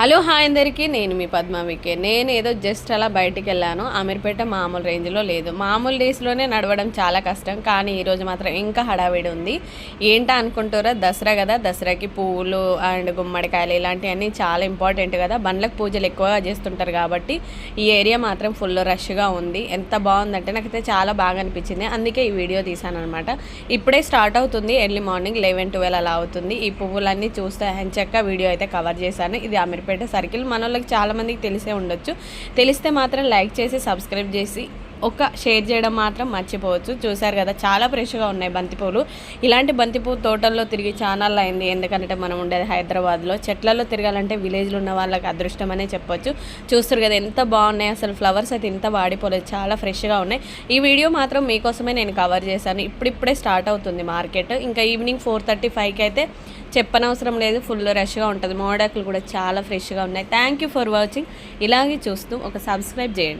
Hello hi అందరికీ. నేను మీ పద్మావికే నేను ఏదో జస్ట్ అలా బయటికి వెళ్ళాను. అమీర్పేట మామూలు రేంజ్లో లేదు. మామూలు డేస్లోనే నడవడం చాలా కష్టం. కానీ ఈరోజు మాత్రం ఇంకా హడావిడి ఉంది. ఏంటా అనుకుంటారా దసరా కదా. దసరాకి పువ్వులు అండ్ గుమ్మడికాయలు ఇలాంటివన్నీ చాలా ఇంపార్టెంట్ కదా. బండ్లకు పూజలు ఎక్కువగా చేస్తుంటారు కాబట్టి ఈ ఏరియా మాత్రం ఫుల్ రష్గా ఉంది. ఎంత బాగుందంటే నాకైతే చాలా బాగా అనిపించింది. అందుకే ఈ వీడియో తీసాను అనమాట ఇప్పుడే స్టార్ట్ అవుతుంది. ఎర్లీ మార్నింగ్ లెవెన్ ట్వెల్వ్ అలా అవుతుంది. ఈ పువ్వులన్నీ చూస్తే హెంచక్క వీడియో అయితే కవర్ చేశాను. ఇది అమీర్పేట సర్కిల్ మన వాళ్ళకి చాలామందికి తెలిసే ఉండొచ్చు. తెలిస్తే మాత్రం లైక్ చేసి సబ్స్క్రైబ్ చేసి ఒక షేర్ చేయడం మాత్రం మర్చిపోవచ్చు. చూశారు కదా చాలా ఫ్రెష్గా ఉన్నాయి బంతిపూలు. ఇలాంటి బంతిపూ తోటల్లో తిరిగి ఛానల్ అయింది. ఎందుకంటే మనం ఉండేది హైదరాబాద్లో. చెట్లలో తిరగాలంటే విలేజ్లో ఉన్న వాళ్ళకి అదృష్టం అనే చెప్పొచ్చు. చూస్తారు కదా ఎంత బాగున్నాయి. అసలు ఫ్లవర్స్ అయితే ఇంత వాడిపోలేదు. చాలా ఫ్రెష్గా ఉన్నాయి. ఈ వీడియో మాత్రం మీకోసమే నేను కవర్ చేశాను. ఇప్పుడిప్పుడే స్టార్ట్ అవుతుంది మార్కెట్. ఇంకా ఈవినింగ్ ఫోర్ థర్టీ ఫైవ్కి అయితే చెప్పనవసరం లేదు. ఫుల్ రష్గా ఉంటుంది. మోడాకులు కూడా చాలా ఫ్రెష్గా ఉన్నాయి. Thank you for watching. ఇలాగే చూస్తూ ఒక సబ్స్క్రైబ్ చేయండి.